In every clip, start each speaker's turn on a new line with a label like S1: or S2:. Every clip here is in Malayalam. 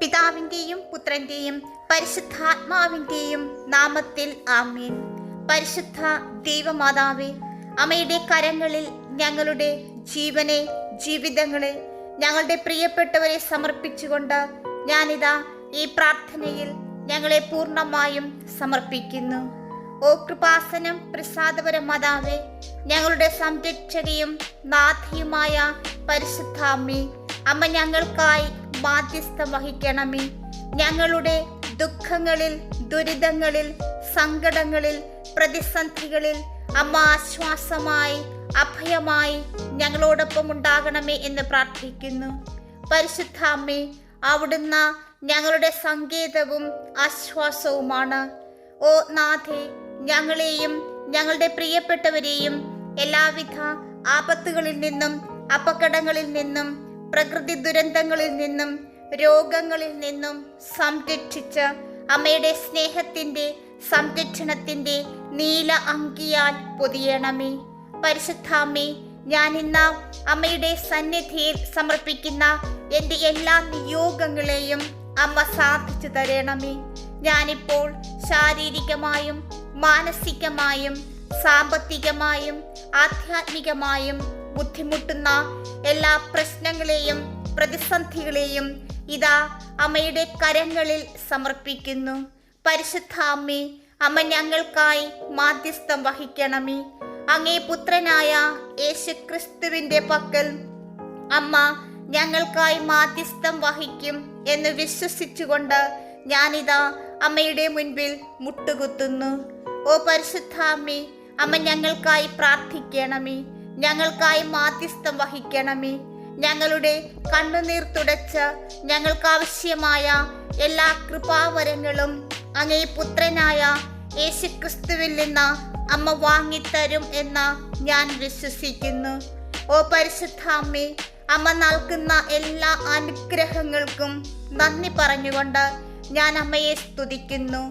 S1: പിതാവിന്റെയും പുത്രന്റെയും പരിശുദ്ധാത്മാവിന്റെയും നാമത്തിൽ ആമീൻ. പരിശുദ്ധ ദൈവമാതാവേ അമ്മയുടെ കരങ്ങളിൽ ഞങ്ങളുടെ ജീവനെ ജീവിതങ്ങളെ ഞങ്ങളുടെ പ്രിയപ്പെട്ടവരെ സമർപ്പിച്ചുകൊണ്ട് ഞാനിതാ ഈ പ്രാർത്ഥനയിൽ ഞങ്ങളെ പൂർണമായും സമർപ്പിക്കുന്നു. ഓ കൃപാസനം പ്രസാദപര മാതാവേ ഞങ്ങളുടെ സംരക്ഷകയും നാഥിയുമായ പരിശുദ്ധാമ്മി അമ്മ ഞങ്ങൾക്കായി മാധ്യസ്ഥം വഹിക്കണമേ ഞങ്ങളുടെ ദുഃഖങ്ങളിൽ ദുരിതങ്ങളിൽ സങ്കടങ്ങളിൽ പ്രതിസന്ധികളിൽ അമ്മ ആശ്വാസമായി അഭയമായി ഞങ്ങളോടൊപ്പം ഉണ്ടാകണമേ എന്ന് പ്രാർത്ഥിക്കുന്നു. പരിശുദ്ധ അമ്മേ അവിടുന്ന് ഞങ്ങളുടെ സങ്കേതവും ആശ്വാസവുമാണ്. ഓ നാഥേ ഞങ്ങളെയും ഞങ്ങളുടെ പ്രിയപ്പെട്ടവരെയും എല്ലാവിധ ആപത്തുകളിൽ നിന്നും അപകടങ്ങളിൽ നിന്നും പ്രകൃതി ദുരന്തങ്ങളിൽ നിന്നും രോഗങ്ങളിൽ നിന്നും സംരക്ഷിച്ച് അമ്മയുടെ സ്നേഹത്തിന്റെ സംരക്ഷണത്തിന്റെ നീല അങ്കിയാൽ പൊതിയണമേ. പരിശുദ്ധാമ്മേ ഞാൻ ഇന്ന് അമ്മയുടെ സന്നിധിയിൽ സമർപ്പിക്കുന്ന എന്റെ എല്ലാ നിയോഗങ്ങളെയും അമ്മ സാധിച്ചു തരണമേ. ഞാനിപ്പോൾ ശാരീരികമായും മാനസികമായും സാമ്പത്തികമായും ആധ്യാത്മികമായും ബുദ്ധിമുട്ടുന്ന എല്ലാ പ്രശ്നങ്ങളെയും പ്രതിസന്ധികളെയും ഇതാ അമ്മയുടെ കരങ്ങളിൽ സമർപ്പിക്കുന്നു. പരിശുദ്ധ അമ്മേ അമ്മ ഞങ്ങൾക്കായി മാധ്യസ്ഥം വഹിക്കണമേ. അങ്ങേ പുത്രനായ യേശു ക്രിസ്തുവിന്റെ പക്കൽ അമ്മ ഞങ്ങൾക്കായി മാധ്യസ്ഥം വഹിക്കും എന്ന് വിശ്വസിച്ചുകൊണ്ട് ഞാനിതാ അമ്മയുടെ മുൻപിൽ മുട്ടുകുത്തുന്നു. ഓ പരിശുദ്ധ അമ്മേ അമ്മ ഞങ്ങൾക്കായി പ്രാർത്ഥിക്കണമേ. ഞങ്ങൾക്കായി മാധ്യസ്ഥം വഹിക്കണമേ. ഞങ്ങളുടെ കണ്ണുനീർ തുടച്ച് ഞങ്ങൾക്ക് ആവശ്യമായ എല്ലാ കൃപാവരങ്ങളും അങ്ങേ പുത്രനായ യേശുക്രിസ്തുവിൽ നിന്ന് അമ്മ വാങ്ങിത്തരും എന്ന് ഞാൻ വിശ്വസിക്കുന്നു. ഓ പരിശുദ്ധ അമ്മേ അമ്മ നൽകുന്ന എല്ലാ അനുഗ്രഹങ്ങൾക്കും നന്ദി പറഞ്ഞുകൊണ്ട് ഞാൻ അമ്മയെ സ്തുതിക്കുന്നു.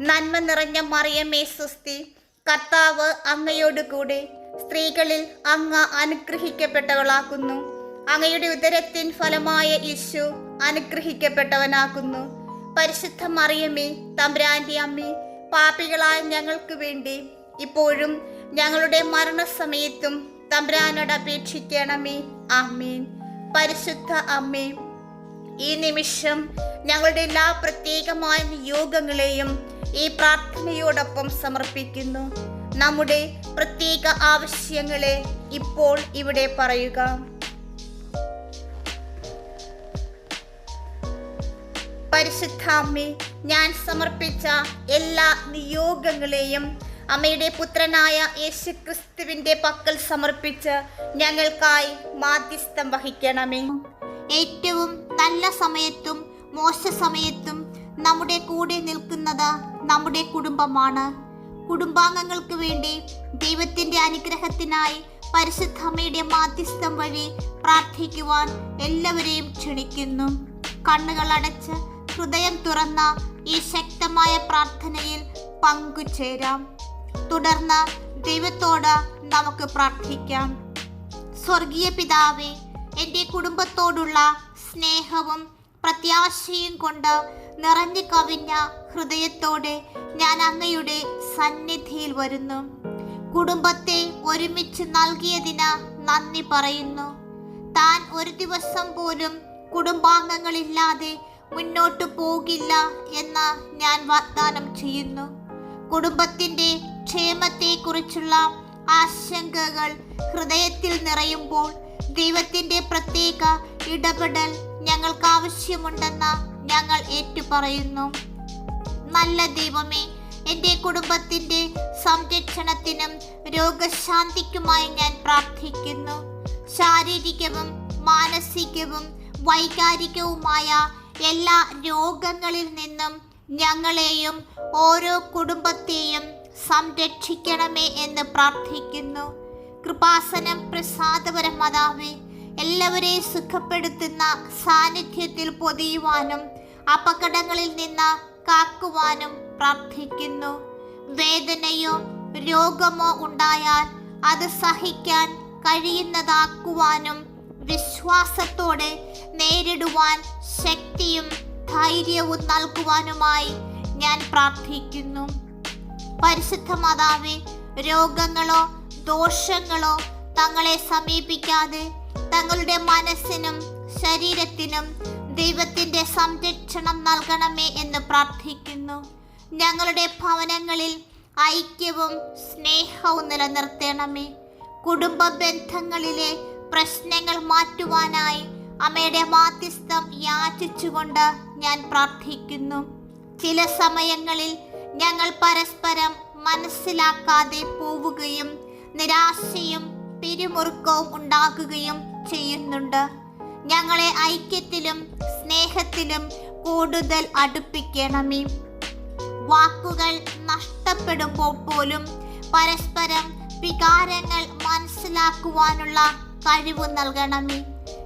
S1: നന്മ നിറഞ്ഞ മറിയമേ സുസ്തി കർത്താവ് അങ്ങയോട് കൂടെ സ്ത്രീകളിൽ അങ്ങ് അനുഗ്രഹിക്കപ്പെട്ടവളാക്കുന്നു. അങ്ങയുടെ ഉദരത്തിൻ ഫലമായ യേശു അനുഗ്രഹിക്കപ്പെട്ടവനാക്കുന്നു. പരിശുദ്ധ മറിയമേ തമ്പ്രാന്റെ അമ്മേ പാപികളായ ഞങ്ങൾക്ക് വേണ്ടി ഇപ്പോഴും ഞങ്ങളുടെ മരണസമയത്തും തമ്പ്രാനോട് അപേക്ഷിക്കണമേ. ആമീൻ. പരിശുദ്ധ അമ്മേ ഈ നിമിഷം ഞങ്ങളുടെ എല്ലാ പ്രത്യേകമായ നിയോഗങ്ങളെയും ഈ പ്രാർത്ഥനയോടൊപ്പം സമർപ്പിക്കുന്നു. നമ്മുടെ പ്രത്യേക ആവശ്യങ്ങളെ ഇപ്പോൾ ഇവിടെ പറയുക. പരിശുദ്ധാമ്മേ ഞാൻ സമർപ്പിച്ച എല്ലാ നിയോഗങ്ങളെയും അമ്മയുടെ പുത്രനായ യേശു ക്രിസ്തുവിന്റെ പക്കൽ സമർപ്പിച്ച് ഞങ്ങൾക്കായി മാധ്യസ്ഥം വഹിക്കണമേ. ഏറ്റവും നല്ല സമയത്തും മോശ സമയത്തും നമ്മുടെ കൂടെ നിൽക്കുന്നത് നമ്മുടെ കുടുംബമാണ്. കുടുംബാംഗങ്ങൾക്ക് വേണ്ടി ദൈവത്തിന്റെ അനുഗ്രഹത്തിനായി പരിശുദ്ധ അമ്മയുടെ മാധ്യസ്ഥം വഴി പ്രാർത്ഥിക്കുവാൻ എല്ലാവരെയും ക്ഷണിക്കുന്നു. കണ്ണുകൾ അടച്ച് ഹൃദയം തുറന്ന ഈ ശക്തമായ പ്രാർത്ഥനയിൽ പങ്കുചേരാം. തുടർന്ന് ദൈവത്തോട് നമുക്ക് പ്രാർത്ഥിക്കാം. സ്വർഗീയ പിതാവേ എന്റെ കുടുംബത്തോടുള്ള സ്നേഹവും പ്രത്യാശയും കൊണ്ട് നിറഞ്ഞു കവിഞ്ഞ ഹൃദയത്തോടെ ഞാൻ അങ്ങയുടെ സന്നിധിയിൽ വരുന്നു. കുടുംബത്തെ ഒരുമിച്ച് നൽകിയതിന് നന്ദി പറയുന്നു. താൻ ഒരു ദിവസം പോലും കുടുംബാംഗങ്ങളില്ലാതെ മുന്നോട്ട് പോകില്ല എന്ന് ഞാൻ വാഗ്ദാനം ചെയ്യുന്നു. കുടുംബത്തിന്റെ ക്ഷേമത്തെക്കുറിച്ചുള്ള ആശങ്കകൾ ഹൃദയത്തിൽ നിറയുമ്പോൾ ദൈവത്തിന്റെ പ്രത്യേക ഇടപെടൽ ഞങ്ങൾക്ക് ആവശ്യമുണ്ടെന്ന് ഞങ്ങൾ ഏറ്റുപറയുന്നു. നല്ല ദൈവമേ എന്റെ കുടുംബത്തിന്റെ സംരക്ഷണത്തിനും രോഗശാന്തിക്കുമായി ഞാൻ പ്രാർത്ഥിക്കുന്നു. ശാരീരികവും മാനസികവും വൈകാരികവുമായ എല്ലാ രോഗങ്ങളിൽ നിന്നും ഞങ്ങളെയും ഓരോ കുടുംബത്തെയും സംരക്ഷിക്കണമേ എന്ന് പ്രാർത്ഥിക്കുന്നു. കൃപാസനം പ്രസാദപരം മാതാവേ എല്ലാവരെയും സുഖപ്പെടുത്തുന്ന സാന്നിധ്യത്തിൽ പൊതിയുവാനും അപകടങ്ങളിൽ നിന്ന് കാക്കുവാനും പ്രാർത്ഥിക്കുന്നു. വേദനയോ രോഗമോ ഉണ്ടായാൽ അത് സഹിക്കാൻ കഴിയുന്നതാക്കുവാനും വിശ്വാസത്തോടെ നേരിടുവാൻ ശക്തിയും ധൈര്യവും നൽകുവാനുമായി ഞാൻ പ്രാർത്ഥിക്കുന്നു. പരിശുദ്ധ മാതാവ് രോഗങ്ങളോ ദോഷങ്ങളോ തങ്ങളെ സമീപിക്കാതെ തങ്ങളുടെ മനസ്സിനും ശരീരത്തിനും ദൈവത്തിന്റെ സംരക്ഷണം നൽകണമേ എന്ന് പ്രാർത്ഥിക്കുന്നു. ഞങ്ങളുടെ ഭവനങ്ങളിൽ ഐക്യവും സ്നേഹവും നിലനിർത്തണമേ. കുടുംബ ബന്ധങ്ങളിലെ പ്രശ്നങ്ങൾ മാറ്റുവാനായി അമ്മയുടെ മാധ്യസ്ഥം യാചിച്ചുകൊണ്ട് ഞാൻ പ്രാർത്ഥിക്കുന്നു. ചില സമയങ്ങളിൽ ഞങ്ങൾ പരസ്പരം മനസ്സിലാക്കാതെ പോവുകയും നിരാശയും പിരിമുറുക്കവും ഉണ്ടാകുകയും ചെയ്യുന്നുണ്ട്. ഞങ്ങളെ ഐക്യത്തിലും സ്നേഹത്തിലും കൂടുതൽ അടുപ്പിക്കണമേ. വാക്കുകൾ നഷ്ടപ്പെടുമ്പോൾ പോലും പരസ്പരം വികാരങ്ങൾ മനസ്സിലാക്കുവാനുള്ള കഴിവ് നൽകണമേ.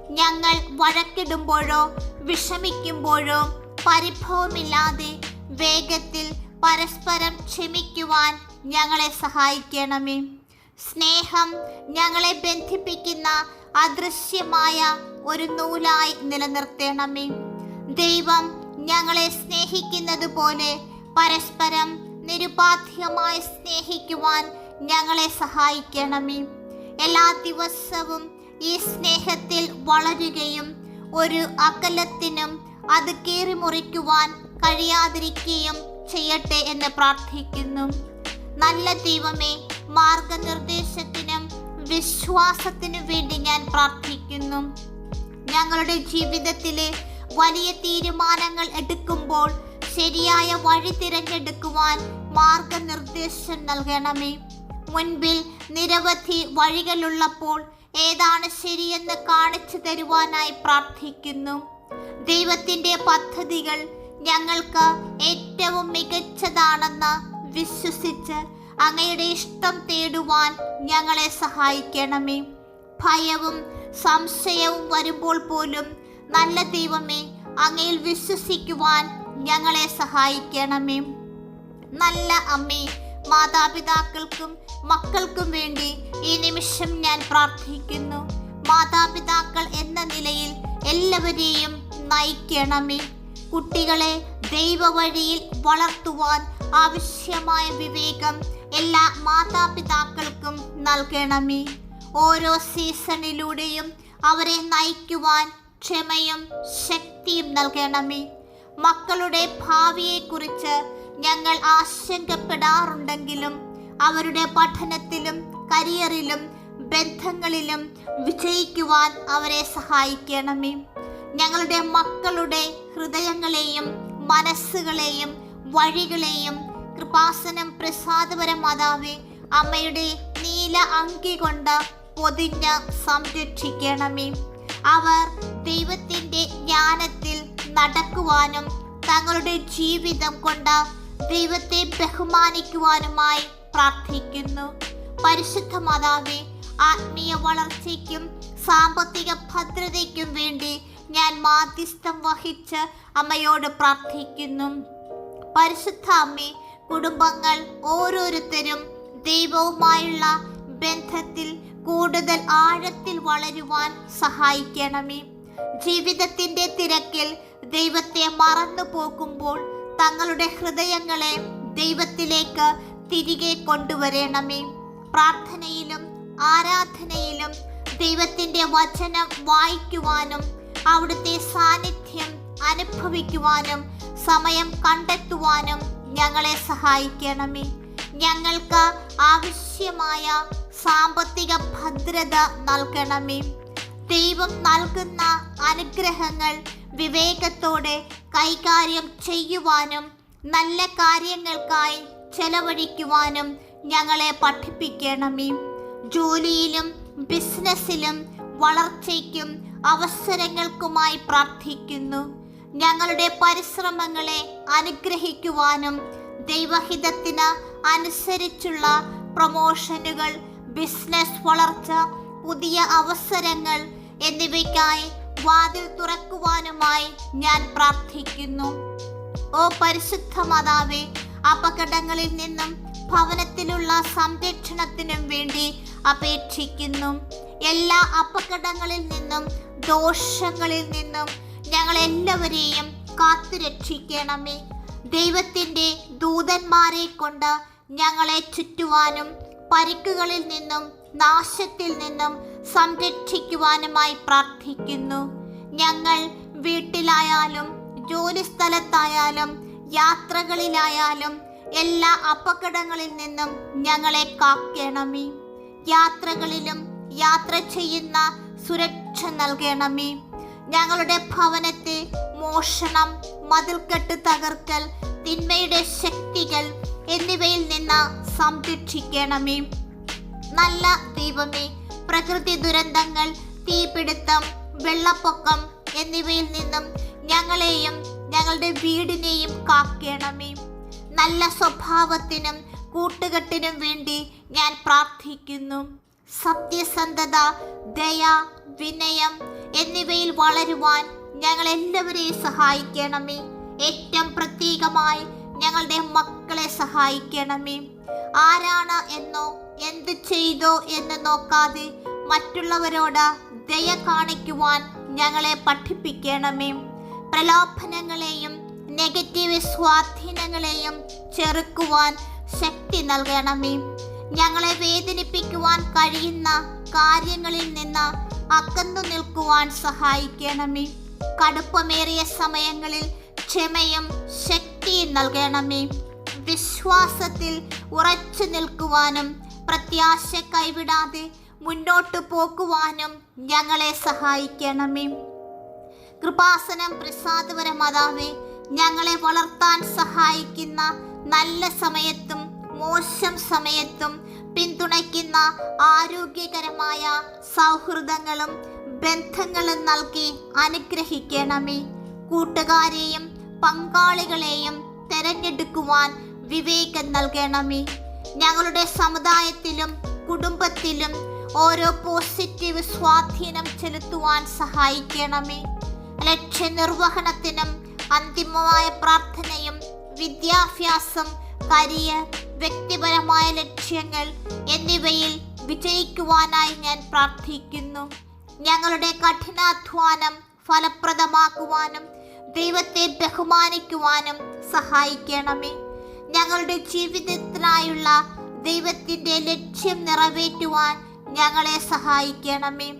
S1: ഞങ്ങൾ വഴക്കിടുമ്പോഴോ വിഷമിക്കുമ്പോഴോ പരിഭവമില്ലാതെ വേഗത്തിൽ പരസ്പരം ക്ഷമിക്കുവാൻ ഞങ്ങളെ സഹായിക്കണമേ. സ്നേഹം ഞങ്ങളെ ബന്ധിപ്പിക്കുന്ന അദൃശ്യമായ ഒരു നൂലായി നിലനിർത്തണമേ. ദൈവം ഞങ്ങളെ സ്നേഹിക്കുന്നത് പോലെ പരസ്പരം നിരുപാധികമായി സ്നേഹിക്കുവാൻ ഞങ്ങളെ സഹായിക്കണമേ. എല്ലാ ദിവസവും ഈ സ്നേഹത്തിൽ വളരുകയും ഒരു അകലത്തിനും അത് കീറിമുറിക്കുവാൻ കഴിയാതിരിക്കുകയും ചെയ്യട്ടെ എന്ന് പ്രാർത്ഥിക്കുന്നു. നല്ല ദൈവമേ മാർഗനിർദ്ദേശത്തിനും വിശ്വാസത്തിനും വേണ്ടി ഞാൻ പ്രാർത്ഥിക്കുന്നു. ഞങ്ങളുടെ ജീവിതത്തിലെ വലിയ തീരുമാനങ്ങൾ എടുക്കുമ്പോൾ ശരിയായ വഴി തിരഞ്ഞെടുക്കുവാൻ മാർഗനിർദ്ദേശം നൽകണമേ. മുൻപിൽ നിരവധി വഴികളുള്ളപ്പോൾ ഏതാണ് ശരിയെന്ന് കാണിച്ചു തരുവാനായി പ്രാർത്ഥിക്കുന്നു. ദൈവത്തിന്റെ പദ്ധതികൾ ഞങ്ങൾക്ക് ഏറ്റവും മികച്ചതാണെന്ന് വിശ്വസിച്ച് അങ്ങയുടെ ഇഷ്ടം തേടുവാൻ ഞങ്ങളെ സഹായിക്കണമേ. ഭയവും സംശയവും വരുമ്പോൾ പോലും നല്ല ദൈവമേ അങ്ങയിൽ വിശ്വസിക്കുവാൻ ഞങ്ങളെ സഹായിക്കണമേ. നല്ല അമ്മേ മാതാപിതാക്കൾക്കും മക്കൾക്കും വേണ്ടി ഈ നിമിഷം ഞാൻ പ്രാർത്ഥിക്കുന്നു. മാതാപിതാക്കൾ എന്ന നിലയിൽ എല്ലാവരെയും നയിക്കണമേ. കുട്ടികളെ ദൈവവഴിയിൽ വളർത്തുവാൻ ആവശ്യമായ വിവേകം എല്ലാ മാതാപിതാക്കൾക്കും നൽകണമേ. ഓരോ സീസണിലൂടെയും അവരെ നയിക്കുവാൻ ക്ഷമയും ശക്തിയും നൽകണമേ. മക്കളുടെ ഭാവിയെക്കുറിച്ച് ഞങ്ങൾ ആശങ്കപ്പെടാറുണ്ടെങ്കിലും അവരുടെ പഠനത്തിലും കരിയറിലും ബന്ധങ്ങളിലും വിജയിക്കുവാൻ അവരെ സഹായിക്കണമേ. ഞങ്ങളുടെ മക്കളുടെ ഹൃദയങ്ങളെയും മനസ്സുകളെയും വഴികളെയും കൃപാസനം പ്രസാദപര മാതാവേ അമ്മയുടെ നീല അങ്കി കൊണ്ട് പൊതിഞ്ഞ് സംരക്ഷിക്കണമേ. അവർ ദൈവത്തിന്റെ ജ്ഞാനത്തിൽ നടക്കുവാനും തങ്ങളുടെ ജീവിതം കൊണ്ട് ദൈവത്തെ ബഹുമാനിക്കുവാനുമായി പ്രാർത്ഥിക്കുന്നു. പരിശുദ്ധ മാതാവേ ആത്മീയ വളർച്ചയ്ക്കും സാമ്പത്തിക ഭദ്രതയ്ക്കും വേണ്ടി ഞാൻ മാധ്യസ്ഥം വഹിച്ച് അമ്മയോട് പ്രാർത്ഥിക്കുന്നു. പരിശുദ്ധ അമ്മേ കുടുംബങ്ങൾ ഓരോരുത്തരും ദൈവവുമായുള്ള ബന്ധത്തിൽ കൂടുതൽ ആഴത്തിൽ വളരുവാൻ സഹായിക്കണമേ. ജീവിതത്തിന്റെ തിരക്കിൽ ദൈവത്തെ മറന്നു പോകുമ്പോൾ തങ്ങളുടെ ഹൃദയങ്ങളെ ദൈവത്തിലേക്ക് തിരികെ കൊണ്ടുവരണമേ. പ്രാർത്ഥനയിലും ആരാധനയിലും ദൈവത്തിന്റെ വചനം വായിക്കുവാനും അവിടുത്തെ സാന്നിധ്യം അനുഭവിക്കുവാനും സമയം കണ്ടെത്തുവാനും ഞങ്ങളെ സഹായിക്കണമേ. ഞങ്ങൾക്ക് ആവശ്യമായ സാമ്പത്തിക ഭദ്രത നൽകണമേ. ദൈവം നൽകുന്ന അനുഗ്രഹങ്ങൾ വിവേകത്തോടെ കൈകാര്യം ചെയ്യുവാനും നല്ല കാര്യങ്ങൾക്കായി ചെലവഴിക്കുവാനും ഞങ്ങളെ പഠിപ്പിക്കണമേ. ജോലിയിലും ബിസിനസ്സിലും വളർച്ചയ്ക്കും അവസരങ്ങൾക്കുമായി പ്രാർത്ഥിക്കുന്നു. ഞങ്ങളുടെ പരിശ്രമങ്ങളെ അനുഗ്രഹിക്കുവാനും ദൈവഹിതത്തിന് അനുസരിച്ചുള്ള പ്രൊമോഷനുകൾ ബിസിനസ് വളർച്ച പുതിയ അവസരങ്ങൾ എന്നിവയ്ക്കായി വാതിൽ തുറക്കുവാനുമായി ഞാൻ പ്രാർത്ഥിക്കുന്നു. ഓ പരിശുദ്ധ മാതാവേ അപകടങ്ങളിൽ നിന്നും ഭവനത്തിലുള്ള സംരക്ഷണത്തിനും വേണ്ടി അപേക്ഷിക്കുന്നു. എല്ലാ അപകടങ്ങളിൽ നിന്നും ദോഷങ്ങളിൽ നിന്നും ഞങ്ങൾ എല്ലാവരെയും കാത്തു രക്ഷിക്കണമേ. ദൈവത്തിന്റെ ദൂതന്മാരെ കൊണ്ട് ഞങ്ങളെ ചുറ്റുവാനും പരിക്കുകളിൽ നിന്നും നാശത്തിൽ നിന്നും സംരക്ഷിക്കുവാനുമായി പ്രാർത്ഥിക്കുന്നു. ഞങ്ങൾ വീട്ടിലായാലും ജോലി സ്ഥലത്തായാലും യാത്രകളിലായാലും എല്ലാ അപകടങ്ങളിൽ നിന്നും ഞങ്ങളെ കാക്കണമേ. യാത്രകളിലും യാത്ര ചെയ്യുന്ന സുരക്ഷ നൽകണമേ. ഞങ്ങളുടെ ഭവനത്തെ മോഷണം മതിൽക്കെട്ട് തകർക്കൽ തിന്മയുടെ ശക്തികൾ എന്നിവയിൽ നിന്ന് സംരക്ഷിക്കണമേ. നല്ല ദൈവമേ പ്രകൃതി ദുരന്തങ്ങൾ തീപിടുത്തം വെള്ളപ്പൊക്കം എന്നിവയിൽ നിന്നും ഞങ്ങളെയും ഞങ്ങളുടെ വീടിനെയും കാക്കണമേ. നല്ല സ്വഭാവത്തിനും കൂട്ടുകെട്ടിനും വേണ്ടി ഞാൻ പ്രാർത്ഥിക്കുന്നു. സത്യസന്ധത ദയ വിനയം എന്നിവയിൽ വളരുവാൻ ഞങ്ങൾ എല്ലാവരെയും സഹായിക്കണമേ. ഏറ്റവും പ്രത്യേകമായി ഞങ്ങളുടെ മക്കളെ സഹായിക്കണമേ. ആരാണ് എന്നോ എന്ത് ചെയ്തോ എന്ന് നോക്കാതെ മറ്റുള്ളവരോട് ദയ കാണിക്കുവാൻ ഞങ്ങളെ പഠിപ്പിക്കണമേ. പ്രലോഭനങ്ങളെയും നെഗറ്റീവ് സ്വാധീനങ്ങളെയും ചെറുക്കുവാൻ ശക്തി നൽകണമേ. ഞങ്ങളെ വേദനിപ്പിക്കുവാൻ കഴിയുന്ന കാര്യങ്ങളിൽ നിന്ന് അകന്നു നിൽക്കുവാൻ സഹായിക്കണമേ. കടുപ്പമേറിയ സമയങ്ങളിൽ ക്ഷമയും ശക്തിയും നൽകണമേ. വിശ്വാസത്തിൽ ഉറച്ചു നിൽക്കുവാനും പ്രത്യാശ കൈവിടാതെ മുന്നോട്ട് പോകുവാനും ഞങ്ങളെ സഹായിക്കണമേ. കൃപാസനം പ്രസാദപര മാതാവേ ഞങ്ങളെ വളർത്താൻ സഹായിക്കുന്ന നല്ല സമയത്തും മോശം സമയത്തും പിന്തുണയ്ക്കുന്ന ആരോഗ്യകരമായ സൗഹൃദങ്ങളും ബന്ധങ്ങളും നൽകി അനുഗ്രഹിക്കണമേ. കൂട്ടുകാരെയും പങ്കാളികളെയും തെരഞ്ഞെടുക്കുവാൻ വിവേകം നൽകണമേ. ഞങ്ങളുടെ സമുദായത്തിലും കുടുംബത്തിലും ഓരോ പോസിറ്റീവ് സ്വാധീനം ചെലുത്തുവാൻ സഹായിക്കണമേ. ലക്ഷ്യനിർവഹണത്തിനും അന്തിമമായ പ്രാർത്ഥനയും വിദ്യാഭ്യാസം കരിയർ വ്യക്തിപരമായ ലക്ഷ്യങ്ങൾ എന്നിവയിൽ വിജയിക്കുവാനായി ഞാൻ പ്രാർത്ഥിക്കുന്നു. ഞങ്ങളുടെ കഠിനാധ്വാനം ഫലപ്രദമാക്കുവാനും ദൈവത്തെ ബഹുമാനിക്കുവാനും സഹായിക്കണമേ. ഞങ്ങളുടെ ജീവിതത്തിനായുള്ള ദൈവത്തിന്റെ ലക്ഷ്യം നിറവേറ്റുവാൻ ഞങ്ങളെ സഹായിക്കണമേ.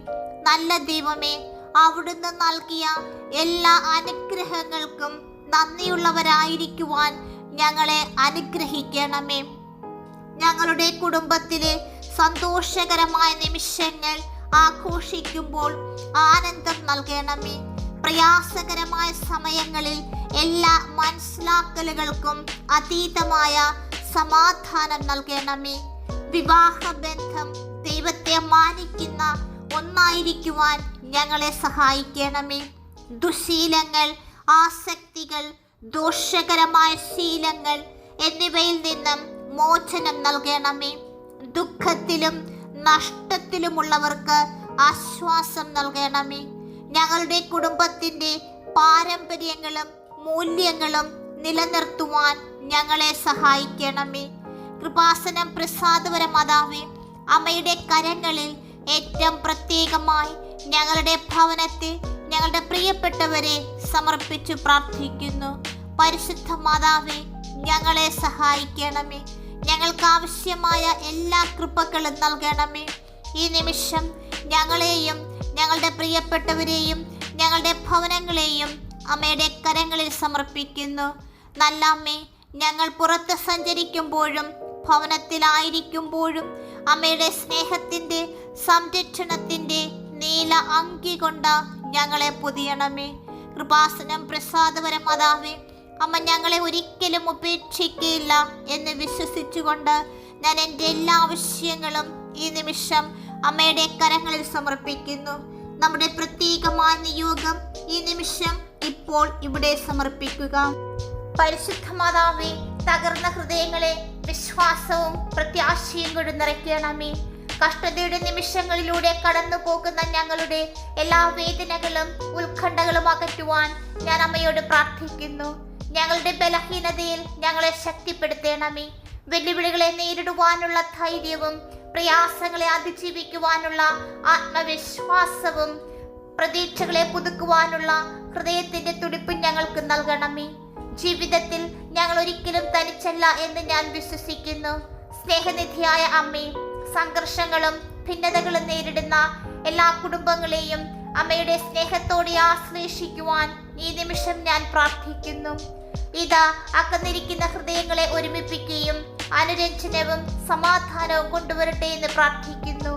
S1: നല്ല ദൈവമേ അവിടുന്ന് നൽകിയ എല്ലാ അനുഗ്രഹങ്ങൾക്കും നന്ദിയുള്ളവരായിരിക്കുവാൻ ഞങ്ങളെ അനുഗ്രഹിക്കണമേ. ഞങ്ങളുടെ കുടുംബത്തിലെ സന്തോഷകരമായ നിമിഷങ്ങൾ ആഘോഷിക്കുമ്പോൾ ആനന്ദം നൽകണമേ. പ്രയാസകരമായ സമയങ്ങളിൽ എല്ലാ മനസ്സിലാക്കലുകൾക്കും അതീതമായ സമാധാനം നൽകണമേ. വിവാഹബന്ധം ദൈവത്തെ മാനിക്കുന്ന ഒന്നായിരിക്കുവാൻ ഞങ്ങളെ സഹായിക്കണമേ. ദുശീലങ്ങൾ ആസക്തികൾ ദോഷകരമായ ശീലങ്ങൾ എന്നിവയിൽ നിന്നും മോചനം നൽകണമേ. ദുഃഖത്തിലും നഷ്ടത്തിലുമുള്ളവർക്ക് ആശ്വാസം നൽകണമേ. ഞങ്ങളുടെ കുടുംബത്തിന്റെ പാരമ്പര്യങ്ങളും മൂല്യങ്ങളും നിലനിർത്തുവാൻ ഞങ്ങളെ സഹായിക്കണമേ. കൃപാസനം പ്രസാദപര മാതാവേ അമ്മയുടെ കരങ്ങളിൽ ഏറ്റവും പ്രത്യേകമായി ഞങ്ങളുടെ ഭവനത്തെ ഞങ്ങളുടെ പ്രിയപ്പെട്ടവരെ സമർപ്പിച്ചു പ്രാർത്ഥിക്കുന്നു. പരിശുദ്ധ മാതാവേ ഞങ്ങളെ സഹായിക്കണമേ. ഞങ്ങൾക്ക് ആവശ്യമായ എല്ലാ കൃപകളും നൽകണമേ. ഈ നിമിഷം ഞങ്ങളെയും ഞങ്ങളുടെ പ്രിയപ്പെട്ടവരെയും ഞങ്ങളുടെ ഭവനങ്ങളെയും അമ്മയുടെ കരങ്ങളിൽ സമർപ്പിക്കുന്നു. നല്ല അമ്മേ ഞങ്ങൾ പുറത്ത് സഞ്ചരിക്കുമ്പോഴും ഭവനത്തിലായിരിക്കുമ്പോഴും അമ്മയുടെ സ്നേഹത്തിന്റെ സംരക്ഷണത്തിന്റെ നീല അങ്കി കൊണ്ട് ഞങ്ങളെ പൊതിയണമേ. കൃപാസനം പ്രസാദപരം മാതാവേ അമ്മ ഞങ്ങളെ ഒരിക്കലും ഉപേക്ഷിക്കുകയില്ല എന്ന് വിശ്വസിച്ചുകൊണ്ട് ഞാൻ എന്റെ എല്ലാ ആവശ്യങ്ങളും ഈ നിമിഷം അമ്മയുടെ കരങ്ങളിൽ സമർപ്പിക്കുന്നു. നമ്മുടെ പ്രത്യേകമായ നിയോഗം ഈ നിമിഷം ഇപ്പോൾ ഇവിടെ സമർപ്പിക്കുക. പരിശുദ്ധ മാതാവേ തകർന്ന ഹൃദയങ്ങളെ വിശ്വാസവും പ്രത്യാശയും കൊണ്ട് നിറയ്ക്കണമേ. കഷ്ടതയുടെ നിമിഷങ്ങളിലൂടെ കടന്നു പോകുന്ന ഞങ്ങളുടെ എല്ലാ വേദനകളും ഉത്കണ്ഠകളും അകറ്റുവാൻ ഞാൻ അമ്മയോട് പ്രാർത്ഥിക്കുന്നു. ഞങ്ങളുടെ ബലഹീനതയിൽ ഞങ്ങളെ ശക്തിപ്പെടുത്തണമേ. വെല്ലുവിളികളെ നേരിടുവാനുള്ള ധൈര്യവും പ്രയാസങ്ങളെ അതിജീവിക്കുവാനുള്ള ആത്മവിശ്വാസവും പ്രതീക്ഷകളെ പുതുക്കുവാനുള്ള ഹൃദയത്തിന്റെ തുടിപ്പ് ഞങ്ങൾക്ക് നൽകണമേ. ജീവിതത്തിൽ ഞങ്ങൾ ഒരിക്കലും തനിച്ചല്ല എന്ന് ഞാൻ വിശ്വസിക്കുന്നു. സ്നേഹനിധിയായ അമ്മേ സംഘർഷങ്ങളും ഭിന്നതകളും നേരിടുന്ന എല്ലാ കുടുംബങ്ങളെയും അമ്മയുടെ സ്നേഹത്തോടെ ആശ്ലേഷിക്കുവാൻ ഈ നിമിഷം ഞാൻ പ്രാർത്ഥിക്കുന്നു. ഇതാ അകന്നിരിക്കുന്ന ഹൃദയങ്ങളെ ഒരുമിപ്പിക്കുകയും അനുരഞ്ജനവും സമാധാനവും കൊണ്ടുവരട്ടെ എന്ന് പ്രാർത്ഥിക്കുന്നു.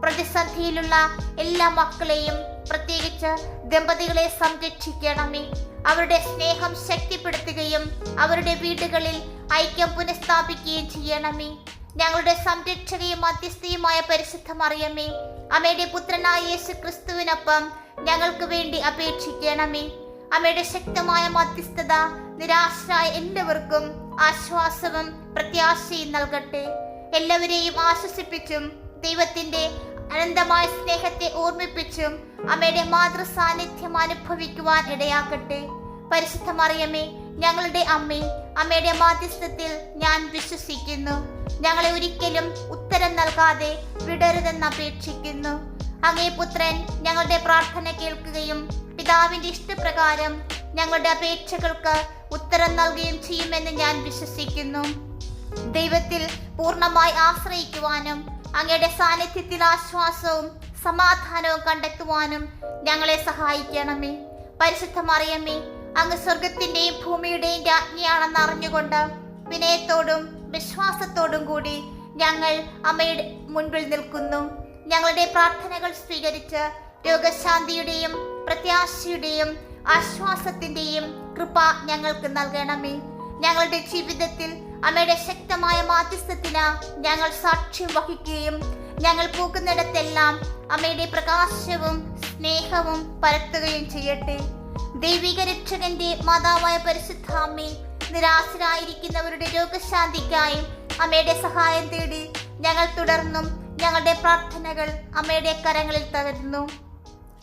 S1: പ്രതിസന്ധിയിലുള്ള എല്ലാ മക്കളെയും പ്രത്യേകിച്ച് ദമ്പതികളെ സംരക്ഷിക്കണമേ. അവരുടെ സ്നേഹം ശക്തിപ്പെടുത്തുകയും അവരുടെ വീടുകളിൽ ഐക്യം പുനഃസ്ഥാപിക്കുകയും ചെയ്യണമേ. ഞങ്ങളുടെ സംരക്ഷകയും മധ്യസ്ഥയുമായ പരിശുദ്ധ മറിയമേ അമ്മയുടെ പുത്രനായ യേശു ക്രിസ്തുവിനൊപ്പം ഞങ്ങൾക്ക് വേണ്ടി അപേക്ഷിക്കണമേ. അമ്മയുടെ ശക്തമായ മധ്യസ്ഥത നിരാശരായ എല്ലാവർക്കും ആശ്വാസവും പ്രത്യാശയും നൽകട്ടെ. എല്ലാവരെയും ആശ്വസിപ്പിച്ചും ദൈവത്തിന്റെ അനന്തമായ സ്നേഹത്തെ ഓർമ്മിപ്പിച്ചും അമ്മയുടെ മാതൃ സാന്നിധ്യം അനുഭവിക്കുവാൻ ഇടയാക്കട്ടെ. പരിശുദ്ധ മറിയമേ ഞങ്ങളുടെ അമ്മേ അമ്മയുടെ മാധ്യസ്ഥത്തിൽ ഞാൻ വിശ്വസിക്കുന്നു. ഞങ്ങളെ ഒരിക്കലും ഉത്തരം നൽകാതെ വിടരുതെന്ന് അപേക്ഷിക്കുന്നു. അങ്ങേ പുത്രൻ ഞങ്ങളുടെ പ്രാർത്ഥന കേൾക്കുകയും പിതാവിന്റെ ഇഷ്ടപ്രകാരം ഞങ്ങളുടെ അപേക്ഷകൾക്ക് ഉത്തരം നൽകുകയും ചെയ്യുമെന്ന് ഞാൻ വിശ്വസിക്കുന്നു. ദൈവത്തിൽ പൂർണമായി ആശ്രയിക്കുവാനും അങ്ങയുടെ സാന്നിധ്യത്തിൽ ആശ്വാസവും സമാധാനവും കണ്ടെത്തുവാനും ഞങ്ങളെ സഹായിക്കണമേ. പരിശുദ്ധ മറിയമ്മേ അങ്ങ് സ്വർഗത്തിന്റെയും ഭൂമിയുടെയും രാജ്ഞിയാണെന്ന് അറിഞ്ഞുകൊണ്ട് വിനയത്തോടും വിശ്വാസത്തോടും കൂടി ഞങ്ങൾ അമ്മയുടെ മുൻപിൽ നിൽക്കുന്നു. ഞങ്ങളുടെ പ്രാർത്ഥനകൾ സ്വീകരിച്ച് രോഗശാന്തിയുടെയും പ്രത്യാശയുടെയും ആശ്വാസത്തിന്റെയും കൃപ ഞങ്ങൾക്ക് നൽകണമേ. ഞങ്ങളുടെ ജീവിതത്തിൽ അമ്മയുടെ ശക്തമായ മാധ്യസ്ഥത്തിന് ഞങ്ങൾ സാക്ഷ്യം വഹിക്കുകയും ഞങ്ങൾ പോകുന്നിടത്തെല്ലാം അമ്മയുടെ പ്രകാശവും സ്നേഹവും പരത്തുകയും ചെയ്യട്ടെ. ദൈവിക രക്ഷകന്റെ മാതാവായ പരിശുദ്ധാമ്മേ നിരാശരായിരിക്കുന്നവരുടെ രോഗശാന്തിക്കായും അമ്മയുടെ സഹായം തേടി ഞങ്ങൾ തുടർന്നും ഞങ്ങളുടെ പ്രാർത്ഥനകൾ അമ്മയുടെ കരങ്ങളിൽ തകരുന്നു.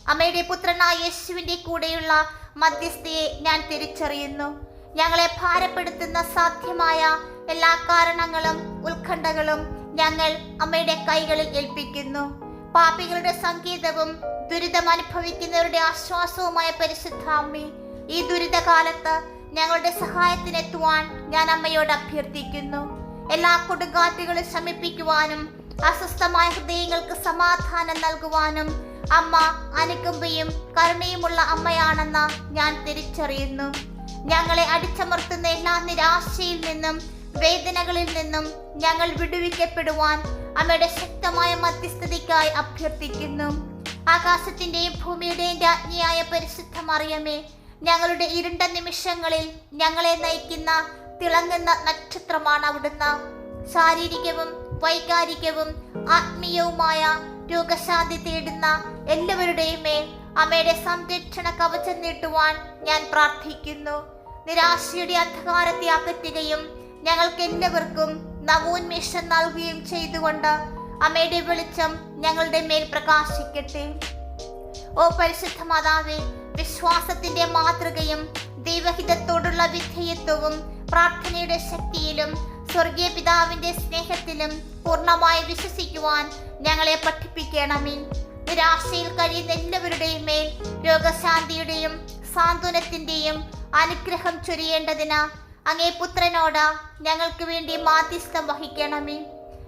S1: അമ്മയുടെ പുത്രനായ യേശുവിന്റെ കൂടെയുള്ള മധ്യസ്ഥയെ ഞാൻ തിരിച്ചറിയുന്നു. ഞങ്ങളെ ഭാരപ്പെടുത്തുന്ന സാധ്യമായ എല്ലാ കാരണങ്ങളും ഉത്കണ്ഠകളും ഞങ്ങൾ അമ്മയുടെ കൈകളിൽ ഏൽപ്പിക്കുന്നു. പാപികളുടെ സംഗീതവും ദുരിതം അനുഭവിക്കുന്നവരുടെ ആശ്വാസവുമായ പരിശുദ്ധ അമ്മി ഈ ദുരിതകാലത്ത് ഞങ്ങളുടെ സഹായത്തിനെത്തുവാൻ ഞാൻ അമ്മയോട് അഭ്യർത്ഥിക്കുന്നു. എല്ലാ കൊടുങ്കാറ്റുകളും ശമിപ്പിക്കുവാനും അസ്വസ്ഥമായ ഹൃദയങ്ങൾക്ക് സമാധാനം നൽകുവാനും അമ്മ അനുകമ്പയും കരുണയുമുള്ള അമ്മയാണെന്ന് ഞാൻ തിരിച്ചറിയുന്നു. ഞങ്ങളെ അടിച്ചമർത്തുന്ന എല്ലാ നിരാശയിൽ നിന്നും വേദനകളിൽ നിന്നും ഞങ്ങൾ വിടുവിക്കപ്പെടുവാൻ അമ്മയുടെ ശക്തമായ മധ്യസ്ഥതയ്ക്കായി അഭ്യർത്ഥിക്കുന്നു. ആകാശത്തിന്റെയും ഭൂമിയുടെയും രാജ്ഞിയായ പരിശുദ്ധ മറിയമേ ഞങ്ങളുടെ ഇരുണ്ട നിമിഷങ്ങളിൽ ഞങ്ങളെ നയിക്കുന്ന തിളങ്ങുന്ന നക്ഷത്രമാണ് അവിടുന്ന്. ശാരീരികവും വൈകാരികവും ആത്മീയവുമായ രോഗശാന്തി തേടുന്ന എല്ലാവരുടെയും മേൽ അമ്മയുടെ സംരക്ഷണ കവചം നീട്ടുവാൻ ഞാൻ പ്രാർത്ഥിക്കുന്നു. നിരാശയുടെ അന്ധകാരത്തെ അകറ്റുകയും ഞങ്ങൾക്ക് എല്ലാവർക്കും നവോന്മേഷം നൽകുകയും ചെയ്തുകൊണ്ട് അമ്മയുടെ വെളിച്ചം ഞങ്ങളുടെ മേൽ പ്രകാശിക്കട്ടെ. ഓ പരിശുദ്ധ മാതാവേ വിശ്വാസത്തിന്റെ മാതൃകയും ദൈവഹിതത്തോടുള്ള വിധേയത്വവും പ്രാർത്ഥനയുടെ ശക്തിയിലും സ്വർഗീയ പിതാവിന്റെ സ്നേഹത്തിലും പൂർണമായി വിശ്വസിക്കുവാൻ ഞങ്ങളെ പഠിപ്പിക്കണമേ. നിരാശയിൽ കഴിയുന്ന എല്ലാവരുടെയും മേൽ രോഗശാന്തിയുടെയും സാന്ത്വനത്തിന്റെയും അനുഗ്രഹം ചൊരിയേണ്ടതിന് അങ്ങേ പുത്രനോട് ഞങ്ങൾക്ക് വേണ്ടി മാധ്യസ്ഥം വഹിക്കണമേ.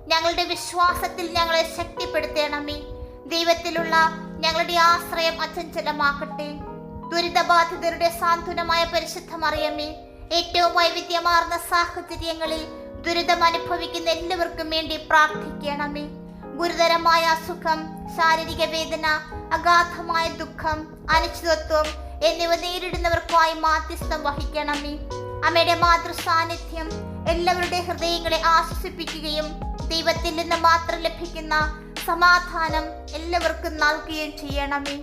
S1: ഞങ്ങളുടെ വിശ്വാസത്തിൽ ഞങ്ങളെ ശക്തിപ്പെടുത്തണമേ. ദൈവത്തിലുള്ള ഞങ്ങളുടെ ആശ്രയം അചഞ്ചലമാക്കട്ടെ. ദുരിതബാധിതരുടെ സാന്ത്വനമായ പരിശുദ്ധ മറിയമ്മേ ഏറ്റവും വൈവിധ്യമാർന്ന സാഹചര്യങ്ങളിൽ ദുരിതം അനുഭവിക്കുന്ന എല്ലാവർക്കും വേണ്ടി പ്രാർത്ഥിക്കണമേ. ഗുരുതരമായ അസുഖം ശാരീരിക വേദന അഗാധമായ ദുഃഖം അനിശ്ചിതത്വം എന്നിവ നേരിടുന്നവർക്കായി മാധ്യസ്ഥം വഹിക്കണമേ. അമ്മയുടെ മാതൃ സാന്നിധ്യം എല്ലാവരുടെ ഹൃദയങ്ങളെ ആശ്വസിപ്പിക്കുകയും ദൈവത്തിൽ നിന്ന് മാത്രം ലഭിക്കുന്ന സമാധാനം എല്ലാവർക്കും നൽകുകയും ചെയ്യണമേ.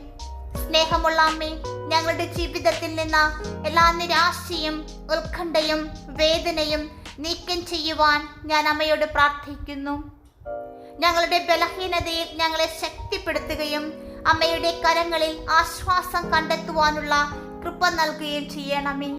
S1: സ്നേഹമുള്ള അമ്മേ ഞങ്ങളുടെ ജീവിതത്തിൽ നിന്ന് എല്ലാ നിരാശയും ഉത്കണ്ഠയും വേദനയും നീക്കം ചെയ്യുവാൻ ഞാൻ അമ്മയോട് പ്രാർത്ഥിക്കുന്നു. ഞങ്ങളുടെ ബലഹീനതയിൽ ഞങ്ങളെ ശക്തിപ്പെടുത്തുകയും അമ്മയുടെ കരങ്ങളിൽ ആശ്വാസം കണ്ടെത്തുവാനുള്ള കൃപ നൽകുകയും ചെയ്യണമേ.